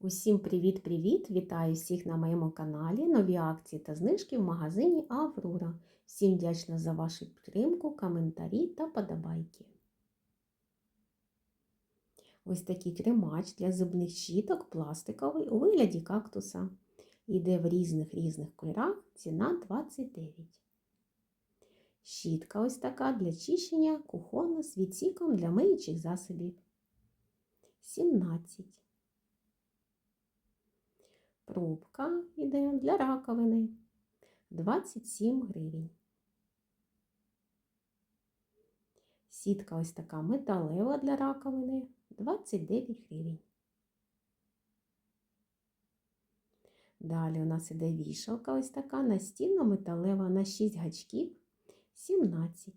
Усім привіт-привіт! Вітаю всіх на моєму каналі. Нові акції та знижки в магазині Аврора. Всім вдячна за вашу підтримку, коментарі та подобайки. Ось такий тримач для зубних щіток пластиковий у вигляді кактуса. Іде в різних різних кольорах, ціна 29. Щітка ось така для чищення кухонна з відсіком для миючих засобів. 17. Пробка йде для раковини 27 гривень. Сітка ось така металева для раковини 29 гривень. Далі у нас іде вішалка ось така настінно металева на 6 гачків 17.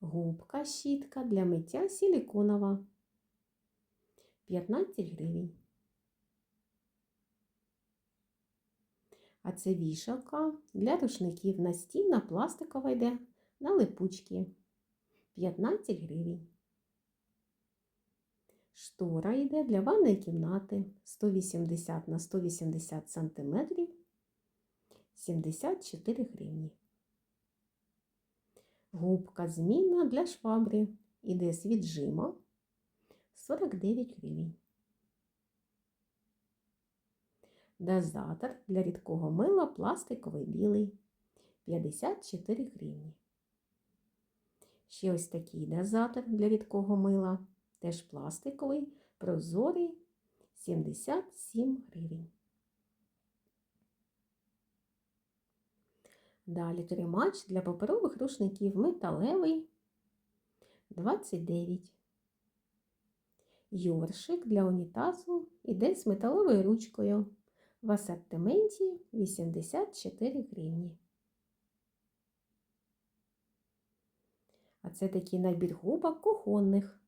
Губка щітка для миття силіконова 15 гривень. А це вішалка для рушників настінна пластикова йде на липучки 15 гривень. Штора йде для ванної кімнати 180 на 180 см 74 гривні. Губка змінна для швабри іде з віджимом 49 гривень. Дозатор для рідкого мила пластиковий білий 54 гривні. Ще ось такий дозатор для рідкого мила, теж пластиковий, прозорий 77 гривень. Далі тримач для паперових рушників металевий 29 Йоршик для унітазу іде з металовою ручкою. В асортименті 84 гривні. А це такий набір губок кухонних.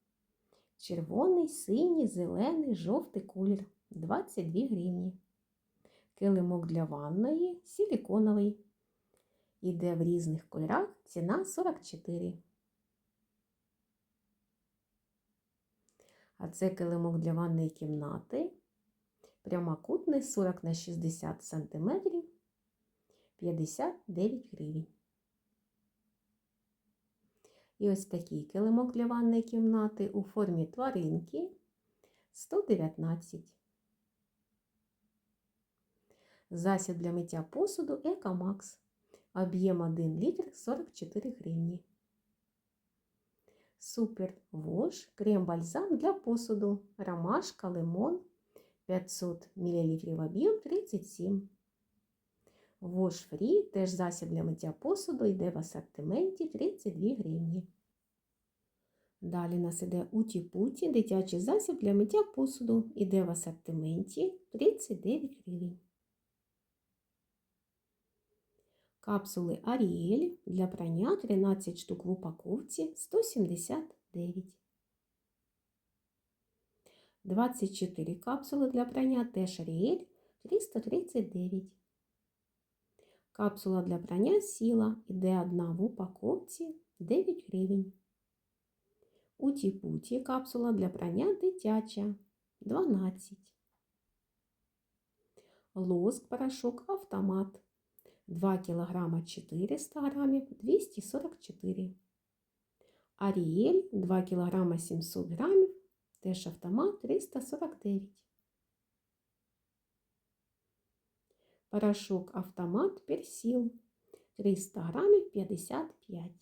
Червоний, синій, зелений, жовтий колір 22 гривні. Килимок для ванної силіконовий. Іде в різних кольорах ціна 44 А це килимок для ванної кімнати. Прямокутний 40 на 60 см 59 гривень. І ось такий килимок для ванної кімнати у формі тваринки 119. Засіб для миття посуду Екомакс. Об'єм 1 літр 44 гривні. Супер Вош, крем-бальзам для посуду, ромашка, лимон 500 мл об'єм 37. Вош фрі, теж засіб для миття посуду, йде в асортименті 32 гривні. Далі нас іде уті-путі, дитячий засіб для миття посуду, йде в асортименті 39 гривень. Капсули Аріель для прання 13 штук в упаковці 179. 24 капсули для прання теж Аріель 339. Капсула для прання сіла іде одна в упаковці 9 гривень. Уті-путі капсула для прання дитяча 12. Лоск порошок автомат 2 кг 400 г 244 Аріель 2 кг 700 г, теж автомат 349. Порошок автомат персил 300 г 55.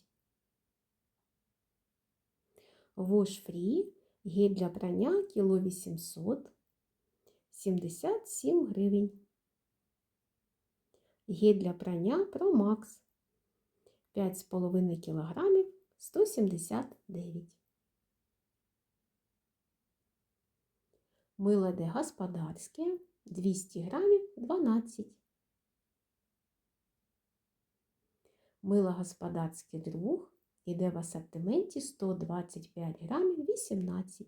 Вош фрі гель для прання кіло 800 77 гривень. Гель для прання ProMax 5,5 кг 179. Мило де господарське 200 грамів 12. Мило господарський друг іде в асортименті 125 грамів 18.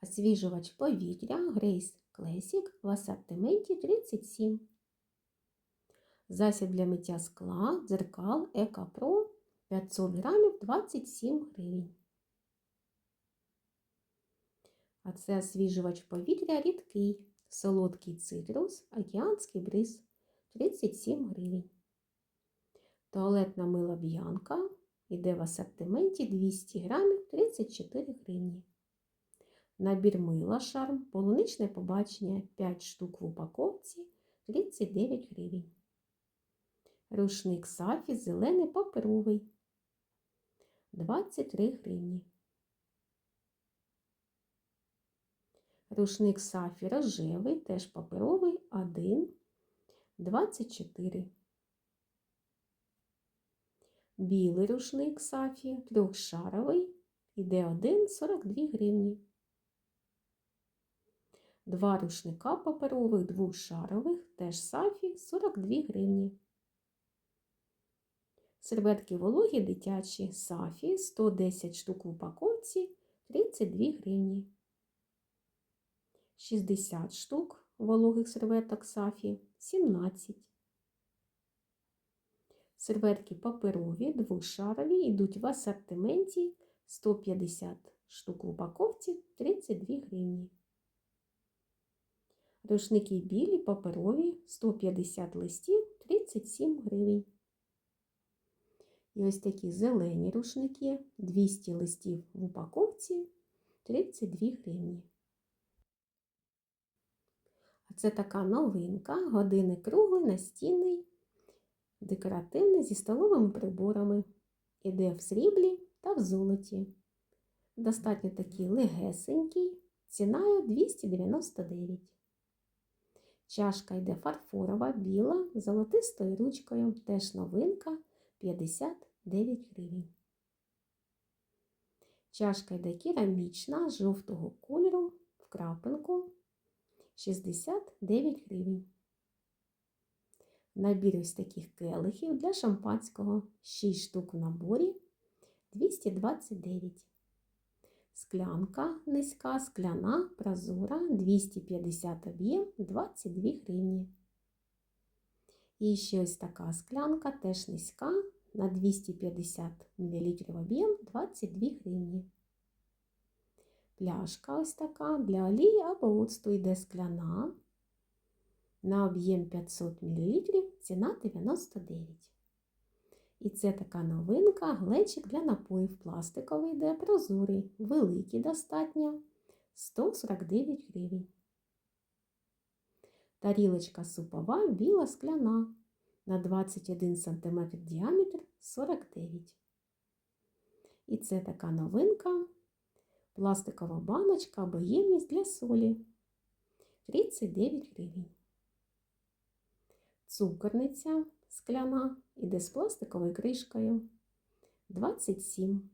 Освіжувач повітря Грейс Клесік в асортименті 37. Засіб для миття скла, дзеркал Еко Про 500 грамів 27 гривень. А це освіжувач повітря рідкий, солодкий цитрус, океанський бриз 37 гривень. Туалетна мила б'янка іде в асортименті 200 грамів 34 гривні. Набір мила шарм, полуничне побачення 5 штук в упаковці 39 гривень. Рушник сафі зелений паперовий 23 гривні. Рушник сафі рожевий, теж паперовий 1 24. Білий рушник сафі трьохшаровий іде 1 42 гривні. Два рушника паперових двохшарових, теж сафі 42 гривні. Серветки вологі дитячі сафі 110 штук в упаковці 32 гривні. 60 штук вологих серветок сафі 17. Серветки паперові, двошарові йдуть в асортименті 150 штук в упаковці 32 гривні. Рушники білі, паперові 150 листів 37 гривень. І ось такі зелені рушники 200 листів в упаковці 32 гривні. А це така новинка, годинник круглий, настінний, декоративний зі столовими приборами. Іде в сріблі та в золоті. Достатньо такий легесенький, ціною 299. Чашка йде фарфорова, біла, золотистою ручкою, теж новинка 59 гривень. Чашка йде керамічна, жовтого кольору в крапинку 69 гривень. Набір ось таких келихів для шампанського 6 штук в наборі 229. Склянка низька, скляна, прозора, 250 об'єм, 22 гривні. І ще ось така склянка, теж низька, на 250 мл об'єм, 22 гривні. Пляшка ось така для олії або оцту йде скляна. На об'єм 500 мл, ціна 99. І це така новинка, глечик для напоїв пластиковий, йде прозорий, великий достатньо 149 гривень. Тарілочка супова, біла скляна на 21 см діаметр 49. І це така новинка, пластикова баночка або ємність для солі 39 гривень. Цукорниця скляна іде з пластиковою кришкою 27.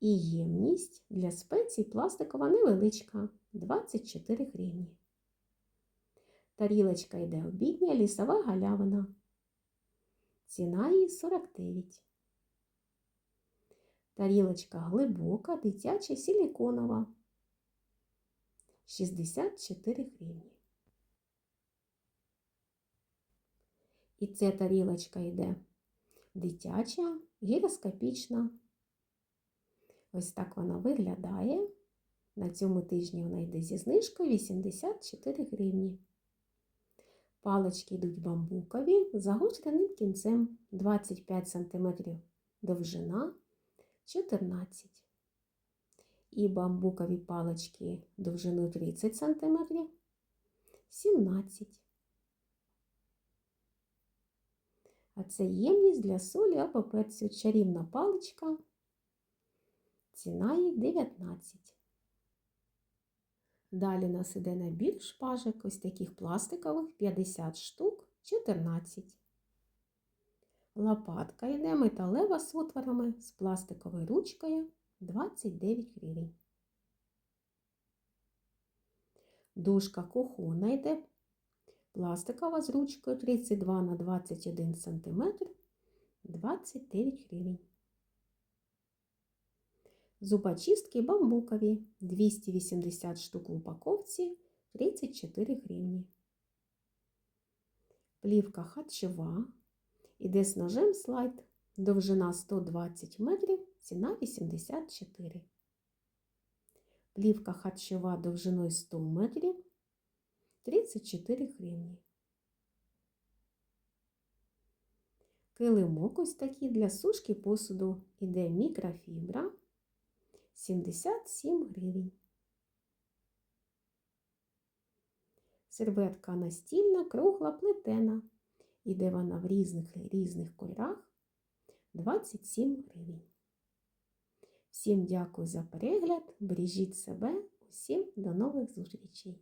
І ємність для спецій пластикова невеличка 24 гривні. Тарілочка йде обідня лісова галявина. Ціна її 49. Тарілочка глибока, дитяча силіконова 64 гривні. І ця тарілочка йде дитяча, гіроскопічна. Ось так вона виглядає. На цьому тижні вона йде зі знижкою 84 гривні. Палички йдуть бамбукові загостреним кінцем 25 см довжина 14 І бамбукові палички довжиною 30 см 17 А це ємність для солі або перцю чарівна паличка. Ціна їх 19. Далі нас іде набір шпажок, ось таких пластикових 50 штук 14. Лопатка йде металева з отворами з пластиковою ручкою 29 гривень. Дужка кухона йде пластикова з ручкою 32 на 21 см 29 гривень. Зубочистки бамбукові 280 штук в упаковці 34 гривні. Плівка харчова Іде з ножем слайд. Довжина 120 метрів, ціна 84. Плівка харчова довжиною 100 метрів 34 гривні. Килимок ось такий для сушки посуду іде мікрофібра 77 гривень. Серветка настільна, кругла, плетена. Іде вона в різних різних кольорах 27 гривень. Всім дякую за перегляд. Бережіть себе. Усім до нових зустрічей!